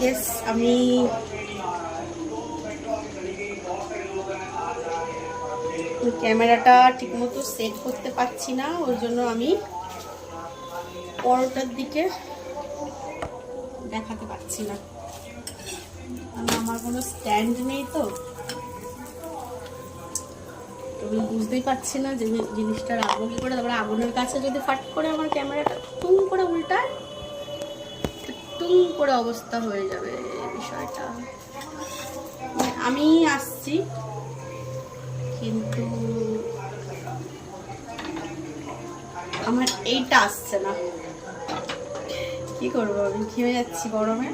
Guess আমি ক্যামেরাটা ঠিকমতো সেট করতে পারছি না ওই জন্য আমি পরোটার দিকে দেখাতে পারছি না। কারণ আমার কোনো স্ট্যান্ড নেই তো। তো আমি বুঝতেই পারছি না যে জিনিসটা রাখব কি করে তারপরে আগুনের কাছে যদি ফাট করে আমার ক্যামেরাটা টুম করে উল্টায় তো টুম করে অবস্থা হয়ে যাবে বিষয়টা। মানে আমি আসছি, কিন্তু আমার এইটা আসছে না। কি করব আমি? ঘেমে যাচ্ছি গরমে।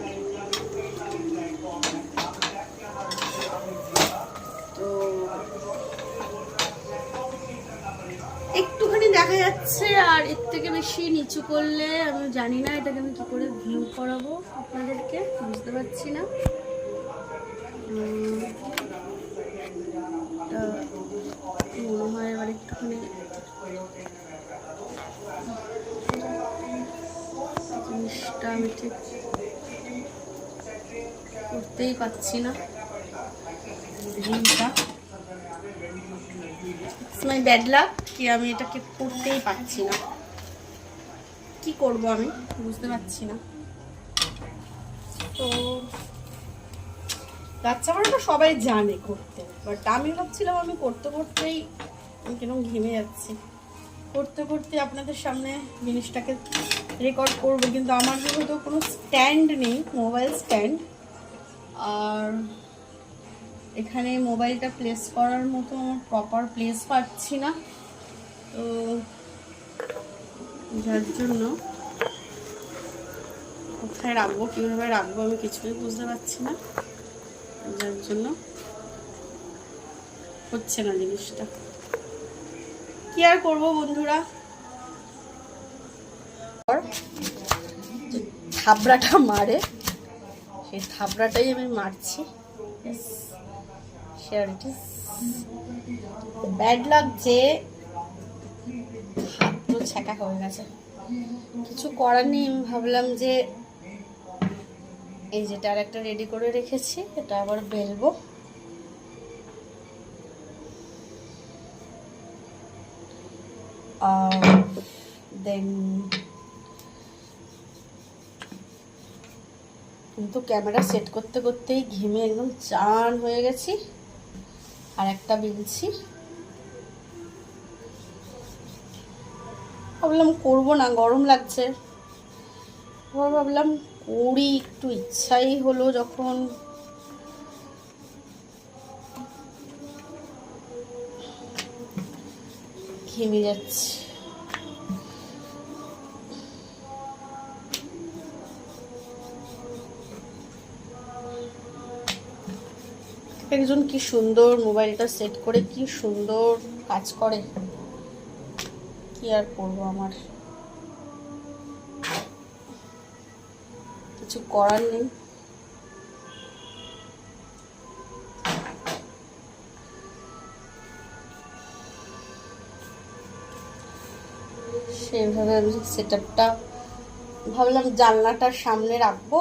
তো দেখা যাচ্ছে আর এর থেকে বেশি নিচু করলে আমি জানি না এটাকে আমি কি করে ভিউ করাবো আপনাদেরকে, বুঝতে পারছি না। মনে হয় এবার একটুখানি জিনিসটা আমি ঠিক করতেই পারছি না। ভিউটা মাই ব্যাড লাক কি আমি এটাকে করতেই পারছি না। কি করব আমি? বুঝতে পারছি না। তো বাচ্চা তো সবাই জানে করতে বাট আমি ভাবছিলাম আমি করতে করতেই আমি কেন ঘেমে যাচ্ছি। করতে করতে আপনাদের সামনে জিনিসটাকে রেকর্ড করব, কিন্তু আমার যেহেতু কোনো স্ট্যান্ড নেই মোবাইল স্ট্যান্ড আর এখানে মোবাইলটা প্লেস করার মতো আমার প্রপার প্লেস পাচ্ছি না। তো যার জন্য কোথায় রাখব, কীভাবে রাখব আমি কিছুই বুঝতে পারছি না। যার জন্য হচ্ছে না জিনিসটা। কি আর করব বন্ধুরা? থাবড়াটা মারে, সেই থাবড়াটাই আমি মারছি। ইজ ব্যাড লাগ যে হাত পুরো ছ্যাঁকা হয়ে গেছে। কিছু করার নেই, আমি ভাবলাম যে এই যেটা আর একটা রেডি করে রেখেছি, এটা আবার বেলবো। দেন কিন্তু ক্যামেরা সেট করতে করতেই ঘেমে একদম চান হয়ে গেছি। আর একটা বেলছি ভাবলাম করব না, গরম লাগছে। আবার ভাবলাম করি, একটু ইচ্ছাই হলো যখন। ঘেমে যাচ্ছে। একজন কি সুন্দর মোবাইলটা সেট করে কি সুন্দর কাজ করে? কি আর করব আমার? কিছু করার নেই। সেইভাবে আমি সেট আপটা ভাবলাম জানলাটার সামনে রাখব।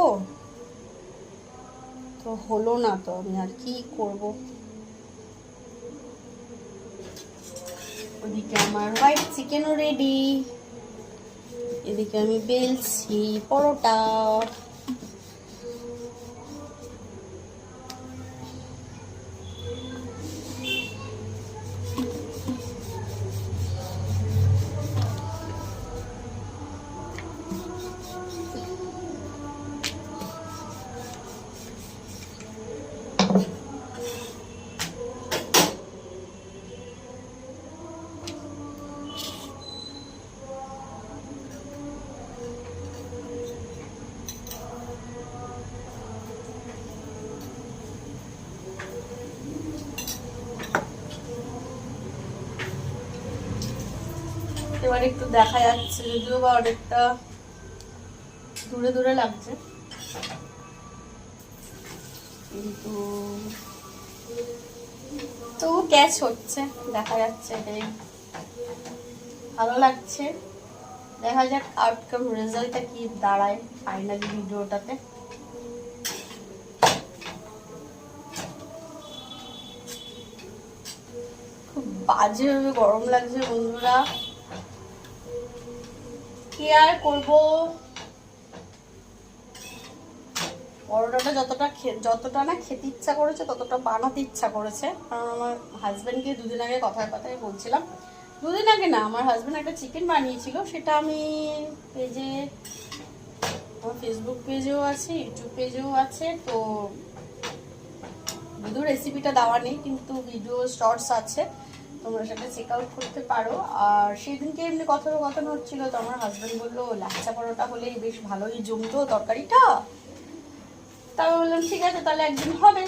তো হলো না তো, আমি আর কি করব? ওদিকে আমার হোয়াইট চিকেনও রেডি এদিকে আমি বেলছি, পরোটা। এবার একটু দেখা যাচ্ছে, যদিও বা অনেকটা দূরে দূরে লাগছে। কিন্তু তবু ক্যাচ হচ্ছে, দেখা যাচ্ছে এটাই। ভালো লাগছে। দেখা যাক আউটকাম রেজাল্টটা কি দাঁড়ায় ফাইনাল ভিডিওটাতে। খুব বাজেভাবে গরম লাগছে বন্ধুরা। আর করব? পরোটাটা যতটা যতটা না খেতে ইচ্ছা করেছে, ততটা বানাতে ইচ্ছা করেছে। কারণ আমার হাজব্যান্ডকে দুদিন আগে কথায় কথায় বলছিলাম। দুদিন আগে না, আমার হাজব্যান্ড একটা চিকেন বানিয়েছিল, সেটা আমি পেজে, আমার ফেসবুক পেজেও আছে ইউটিউব পেজেও আছে, তো যদিও রেসিপিটা দেওয়া নেই, কিন্তু ভিডিও শর্টস আছে। তোমরা সেটা চেক আউট করতে পারো। আর সেদিনকে এমনি কথোপকথন হচ্ছিল, তো আমার হাজব্যান্ড বলল, লাচ্চা পরোটা হলেই বেশ ভালোই জমতো তরকারিটা। তারপর বললাম, ঠিক আছে, তাহলে একদিন হবে।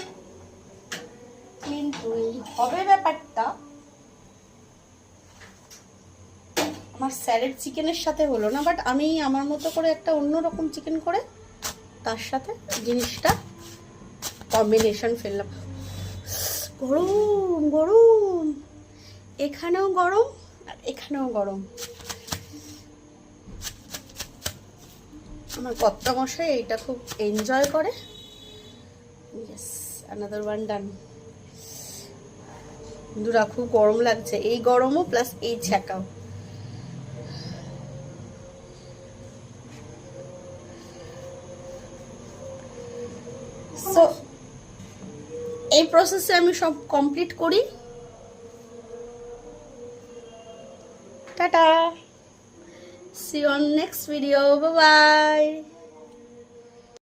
কিন্তু এই হবে ব্যাপারটা, আমার স্যারের চিকেনের সাথে হলো না বাট আমি আমার মতো করে একটা অন্য রকম চিকেন করে তার সাথে জিনিসটা কম্বিনেশন ফেললাম। গরম গরম। এখানেও গরম আর এখানেও গরম। আমার কর্তা মশাই এইটা খুব এনজয় করে। ইয়েস আনাদার ওয়ান ডান বন্ধুরা, খুব গরম লাগছে। এই গরমও প্লাস এই ছ্যাঁকাও। সো এই প্রসেসে আমি সব কমপ্লিট করি। Tata. See on next video bye